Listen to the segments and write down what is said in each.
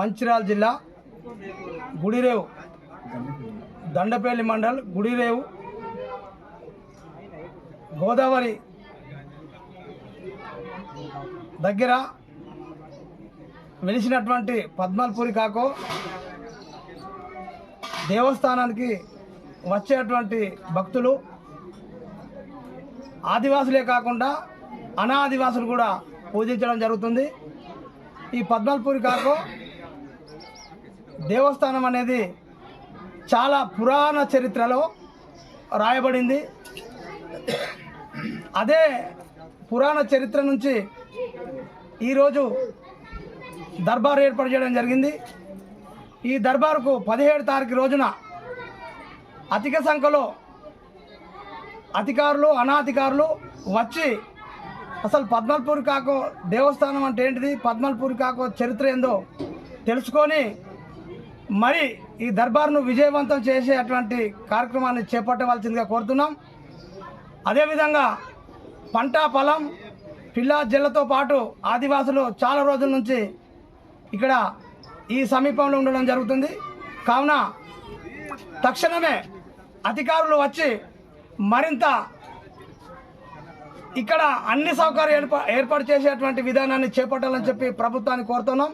మంచిర్యాల జిల్లా గుడిరేవు దండపల్లి మండల్ గుడిరేవు గోదావరి దగ్గర వెలిసినటువంటి పద్మల్పూరి కాకో దేవస్థానానికి వచ్చేటువంటి భక్తులు ఆదివాసులే కాకుండా అనాదివాసులు కూడా పూజించడం జరుగుతుంది. ఈ పద్మల్పూరి కాకో దేవస్థానం అనేది చాలా పురాణ చరిత్రలో రాయబడింది. అదే పురాణ చరిత్ర నుంచి ఈరోజు దర్బారు ఏర్పాటు చేయడం జరిగింది. ఈ దర్బారుకు పదిహేడు తారీఖు రోజున అధిక సంఖ్యలో అధికారులు అనాధికారులు వచ్చి అసలు పద్మల్పూరి కాకో దేవస్థానం అంటే ఏంటిది? పద్మల్పూరి కాకో చరిత్ర ఏందో తెలుసుకొని మరి ఈ దర్బార్ను విజయవంతం చేసేటువంటి కార్యక్రమాన్ని చేపట్టవలసిందిగా కోరుతున్నాం. అదేవిధంగా పంట పొలం పిల్లా జిల్లతో పాటు ఆదివాసులు చాలా రోజుల నుంచి ఇక్కడ ఈ సమీపంలో ఉండడం జరుగుతుంది. కావున తక్షణమే అధికారులు వచ్చి మరింత ఇక్కడ అన్ని సౌకర్యాలు ఏర్పా ఏర్పాటు చేసేటువంటి విధానాన్ని చేపట్టాలని చెప్పి ప్రభుత్వాన్ని కోరుతున్నాం.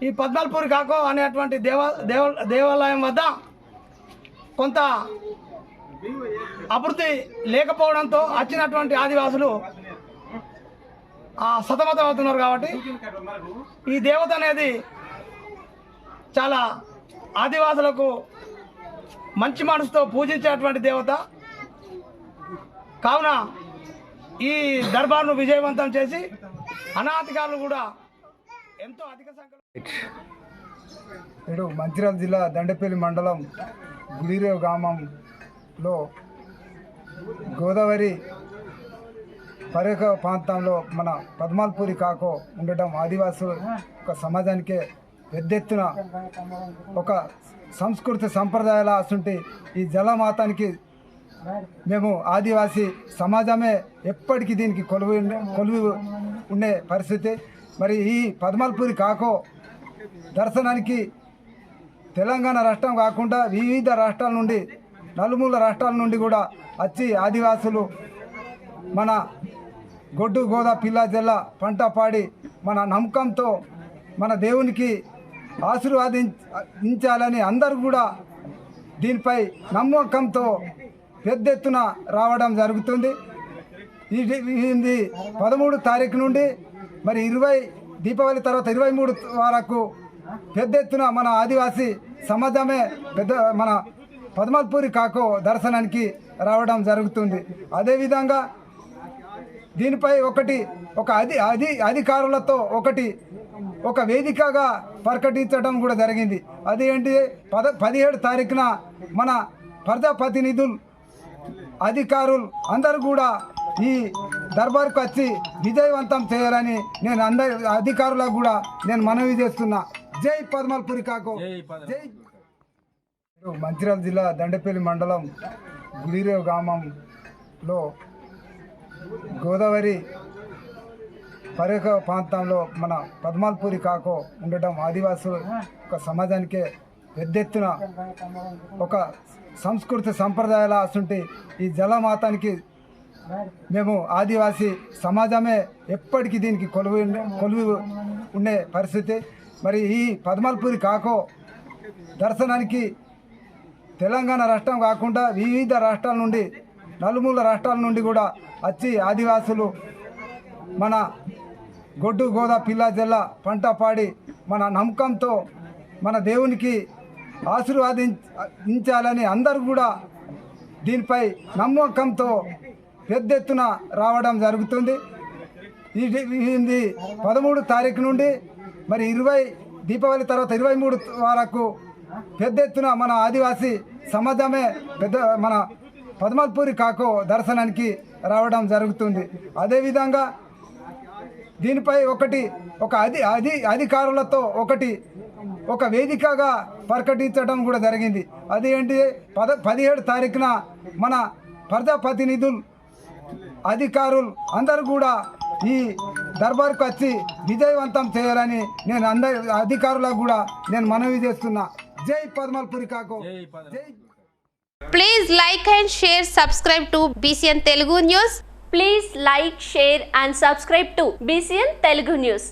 ఈ పద్మల్పూరి కాకో అనేటువంటి దేవ దేవ దేవాలయం వద్ద కొంత అభివృద్ధి లేకపోవడంతో వచ్చినటువంటి ఆదివాసులు సతమతం అవుతున్నారు కాబట్టి ఈ దేవత అనేది చాలా ఆదివాసులకు మంచి మనసుతో పూజించేటువంటి దేవత. కావున ఈ దర్బార్ను విజయవంతం చేసి అనాధికారులు కూడా ఎంతో అధిక సంఖ్యలో మంచిర్యాల జిల్లా దండపల్లి మండలం గుడిరేవు గ్రామంలో గోదావరి పర్యక ప్రాంతంలో మన పద్మాల్పూరి కాకో ఉండటం ఆదివాసుల ఒక సమాజానికే పెద్ద ఎత్తున ఒక సంస్కృతి సంప్రదాయాల అసంటి ఈ జలమాతానికి మేము ఆదివాసీ సమాజమే ఎప్పటికీ దీనికి కొలువు కొలువు ఉండే పరిస్థితి. మరి ఈ పద్మల్పూరి కాకో దర్శనానికి తెలంగాణ రాష్ట్రం కాకుండా వివిధ రాష్ట్రాల నుండి నలుమూల రాష్ట్రాల నుండి కూడా వచ్చి ఆదివాసులు మన గొడ్డు గోదా పిల్ల జిల్లా పంట పాడి మన నమ్మకంతో మన దేవునికి ఆశీర్వాదించాలని అందరూ కూడా దీనిపై నమ్మకంతో పెద్ద ఎత్తున రావడం జరుగుతుంది. ఇది పదమూడు తారీఖు నుండి మరి ఇరవై దీపావళి తర్వాత ఇరవై మూడు వరకు పెద్ద ఎత్తున మన ఆదివాసీ సమాజమే పెద్ద మన పద్మల్పూరి కాకో దర్శనానికి రావడం జరుగుతుంది. అదేవిధంగా దీనిపై ఒకటి ఒక అధి అధి అధికారులతో ఒకటి ఒక వేదికగా ప్రకటించడం కూడా జరిగింది. అది ఏంటి? పద పదిహేడు తారీఖున మన ప్రజాప్రతినిధులు అధికారులు అందరూ కూడా ఈ దర్బార్కు వచ్చి విజయవంతం చేయాలని నేను అందరి అధికారులకు కూడా నేను మనవి చేస్తున్నా. జై పద్మల్పురి కాకో. జై మంచిర్యాల జిల్లా దండపల్లి మండలం గుడిరేవు గ్రామంలో గోదావరి పర్యక ప్రాంతంలో మన పద్మాల్పూరి కాకో ఉండటం ఆదివాసులు ఒక సమాజానికే పెద్ద ఎత్తున ఒక సంస్కృతి సంప్రదాయాల అసంటి ఈ జలమాతానికి మేము ఆదివాసీ సమాజమే ఎప్పటికీ దీనికి కొలువు కొలువు ఉండే పరిస్థితి. మరి ఈ పద్మల్పూరి కాకో దర్శనానికి తెలంగాణ రాష్ట్రం కాకుండా వివిధ రాష్ట్రాల నుండి నలుమూల రాష్ట్రాల నుండి కూడా వచ్చి ఆదివాసులు మన గొడ్డు గోదా పిల్ల జిల్లా పంట పాడి మన నమ్మకంతో మన దేవునికి ఆశీర్వాదించాలని అందరూ కూడా దీనిపై నమ్మకంతో పెద్ద ఎత్తున రావడం జరుగుతుంది. ఇది పదమూడు తారీఖు నుండి మరి ఇరవై దీపావళి తర్వాత ఇరవై మూడు వరకు పెద్ద ఎత్తున మన ఆదివాసీ సమాజమే పెద్ద మన పద్మల్పూరి కాకో దర్శనానికి రావడం జరుగుతుంది. అదేవిధంగా దీనిపై ఒకటి ఒక అధి అధి అధికారులతో ఒకటి ఒక వేదికగా ప్రకటించడం కూడా జరిగింది. అది ఏంటి? పద పదిహేడు తారీఖున మన ప్రజాప్రతినిధులు అధికారులు అందరు కూడా ఈ దర్బార్కు వచ్చి విజయవంతం చేయాలని నేను అందరి అధికారులకు కూడా నేను మనవి చేస్తున్నా. జై పద్మల్పురి కాకు. Please like and share subscribe to B C N Telugu news please like share and subscribe to B C N Telugu news